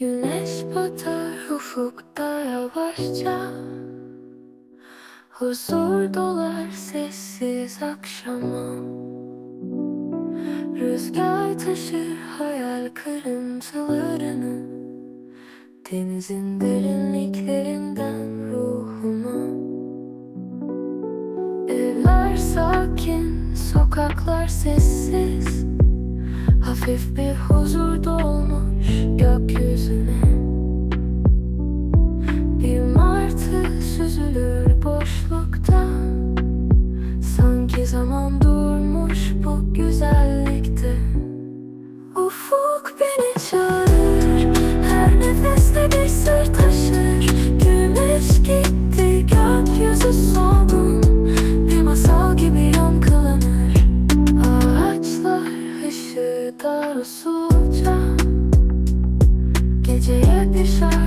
Güneş batar ufukta yavaşça. Huzur dolar sessiz akşama. Rüzgar taşır hayal kırıntılarını. Denizin derinliklerinden ruhuma. Evler sakin, sokaklar sessiz. Hafif bir huzur dolmuş gökyüzüne. Bir martı süzülür boşlukta Geceye bir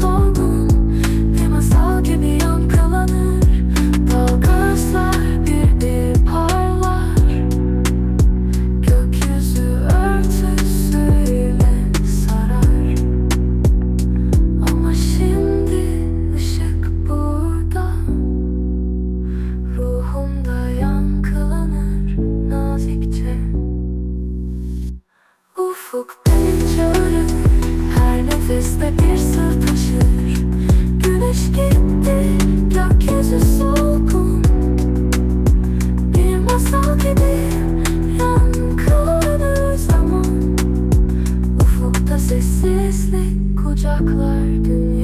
solgun gibi yankılanır Dalgazlar bir bir parlar. Gökyüzü örtüsüyle sarar. Ama şimdi ışık burada. Ruhumda yankılanır nazikçe. Ufuk beni çağırır Her nefeste bir Clark.